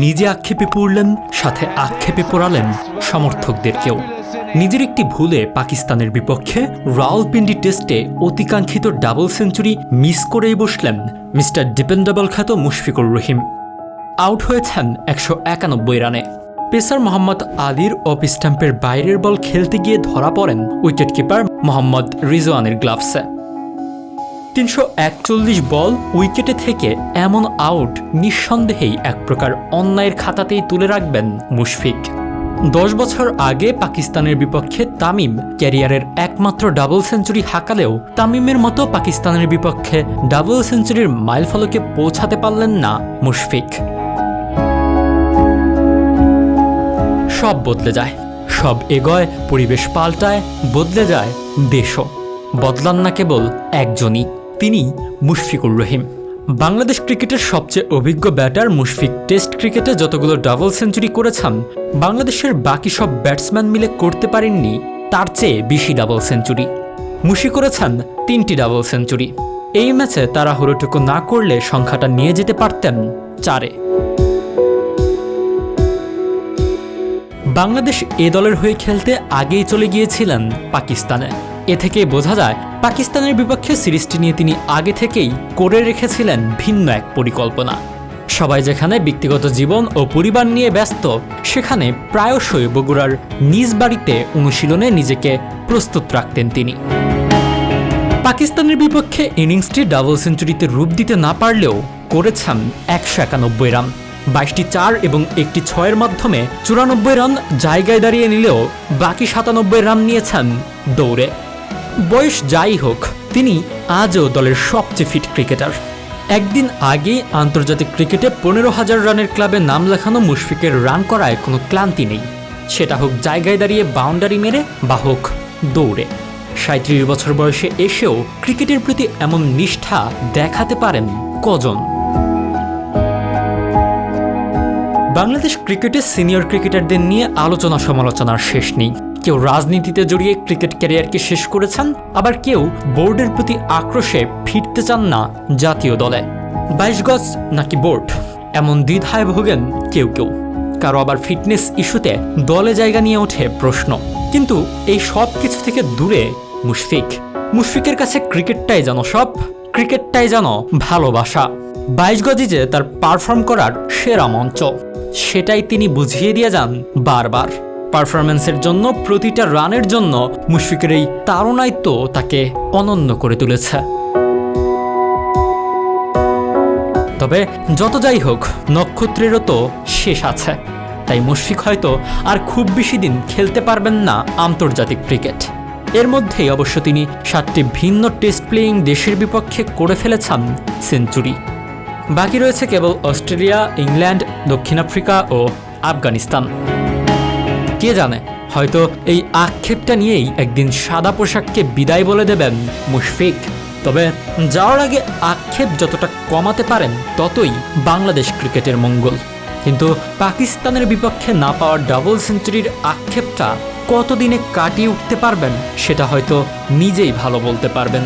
নিজে আক্ষেপে পড়লেন, সাথে আক্ষেপে পড়ালেন সমর্থকদেরকেও নিজের একটি ভুলে পাকিস্তানের বিপক্ষে রাওয়ালপিন্ডি টেস্টে অতিকাঙ্ক্ষিত ডাবল সেঞ্চুরি মিস করেই বসলেন মিস্টার ডিপেন্ডেবল খ্যাত মুশফিকুর রহিম। আউট হয়েছেন একশো একানব্বই রানে। পেসার মোহাম্মদ আলীর অফ স্ট্যাম্পের বাইরের বল খেলতে গিয়ে ধরা পড়েন উইকেট কিপার মোহাম্মদ রিজওয়ানের গ্লাভসে। তিনশো একচল্লিশ বল উইকেটে থেকে এমন আউট নিঃসন্দেহেই এক প্রকার অন্যায়ের খাতাতেই তুলে রাখবেন মুশফিক। দশ বছর আগে পাকিস্তানের বিপক্ষে তামিম ক্যারিয়ারের একমাত্র ডাবল সেঞ্চুরি হাঁকালেও তামিমের মতো পাকিস্তানের বিপক্ষে ডাবল সেঞ্চুরির মাইলফলকে পৌঁছাতে পারলেন না মুশফিক। সব বদলে যায়, সব এগোয়, পরিবেশ পাল্টায়, বদলে যায় দেশও। বদলান না কেবল একজনই। তিনি মুশফিকুর রহিম। বাংলাদেশ ক্রিকেটের সবচেয়ে অভিজ্ঞ ব্যাটার মুশফিক টেস্ট ক্রিকেটে যতগুলো ডাবল সেঞ্চুরি করেছেন, বাংলাদেশের বাকি সব ব্যাটসম্যান মিলে করতে পারেননি তার চেয়ে বেশি ডাবল সেঞ্চুরি। মুশি করেছেন তিনটি ডাবল সেঞ্চুরি। এই ম্যাচে তারা হরোটুকু না করলে সংখ্যাটা নিয়ে যেতে পারতেন চারে। বাংলাদেশ এ দলের হয়ে খেলতে আগেই চলে গিয়েছিলেন পাকিস্তানে। এ থেকে বোঝা যায়, পাকিস্তানের বিপক্ষে সিরিজটি নিয়ে তিনি আগে থেকেই করে রেখেছিলেন ভিন্ন এক পরিকল্পনা। সবাই যেখানে ব্যক্তিগত জীবন ও পরিবার নিয়ে ব্যস্ত, সেখানে প্রায়শই বগুড়ার নিজ বাড়িতে অনুশীলনে নিজেকে প্রস্তুত রাখতেন তিনি। পাকিস্তানের বিপক্ষে ইনিংসটি ডাবল সেঞ্চুরিতে রূপ দিতে না পারলেও করেছেন একশো একানব্বই রান। বাইশটি চার এবং একটি ছয়ের মাধ্যমে চুরানব্বই রান জায়গায় দাঁড়িয়ে নিলেও বাকি সাতানব্বই রান নিয়েছেন দৌড়ে। বয়স যাই হোক, তিনি আজও দলের সবচেয়ে ফিট ক্রিকেটার একদিন আগেই আন্তর্জাতিক ক্রিকেটে পনেরো হাজার রানের ক্লাবে নাম লেখানো মুশফিকের রান করায় কোনো ক্লান্তি নেই। সেটা হোক জায়গায় দাঁড়িয়ে বাউন্ডারি মেরে বা হোক দৌড়ে। সাঁত্রিশ বছর বয়সে এসেও ক্রিকেটের প্রতি এমন নিষ্ঠা দেখাতে পারেন কজন? বাংলাদেশ ক্রিকেটের সিনিয়র ক্রিকেটারদের নিয়ে আলোচনা সমালোচনার শেষ নেই। কেউ রাজনীতিতে জড়িয়ে ক্রিকেট ক্যারিয়ারকে শেষ করেছেন, আবার কেউ বোর্ডের প্রতি আক্রোশে ফিরতে চান না জাতীয় দলে। বাইশ গজ নাকি বোর্ড? এমন দ্বিধায় ভোগেন কেউ কেউ। কারও আবার ফিটনেস ইস্যুতে দলে জায়গা নিয়ে ওঠে প্রশ্ন। কিন্তু এই সব কিছু থেকে দূরে মুশফিক। মুশফিকের কাছে ক্রিকেটটাই যেন সব, ক্রিকেটটাই যেন ভালোবাসা। বাইশ গজি যে তার পারফর্ম করার সেরা মঞ্চ, সেটাই তিনি বুঝিয়ে দিয়ে যান বারবার। পারফরম্যান্সের জন্য প্রতিটা রানের জন্য মুশফিকের এই তারণায়িত্ব তাকে অনন্য করে তুলেছে। তবে যত যাই হোক, নক্ষত্রেরও তো শেষ আছে। তাই মুশফিক হয়তো আর খুব বেশি দিন খেলতে পারবেন না আন্তর্জাতিক ক্রিকেট। এর মধ্যেই অবশ্য তিনি সাতটি ভিন্ন টেস্ট প্লেয়িং দেশের বিপক্ষে করে ফেলেছেন সেঞ্চুরি। বাকি রয়েছে কেবল অস্ট্রেলিয়া, ইংল্যান্ড, দক্ষিণ আফ্রিকা ও আফগানিস্তান। কে জানে? হয়তো এই আক্ষেপটা নিয়েই একদিন সাদা পোশাককে বিদায় বলে দেবেন মুশফিক। তবে যাওয়ার আগে আক্ষেপ যতটা কমাতে পারেন, ততই বাংলাদেশ ক্রিকেটের মঙ্গল। কিন্তু পাকিস্তানের বিপক্ষে না পাওয়া ডাবল সেঞ্চুরির আক্ষেপটা কতদিনে কাটিয়ে উঠতে পারবেন, সেটা হয়তো নিজেই ভালো বলতে পারবেন।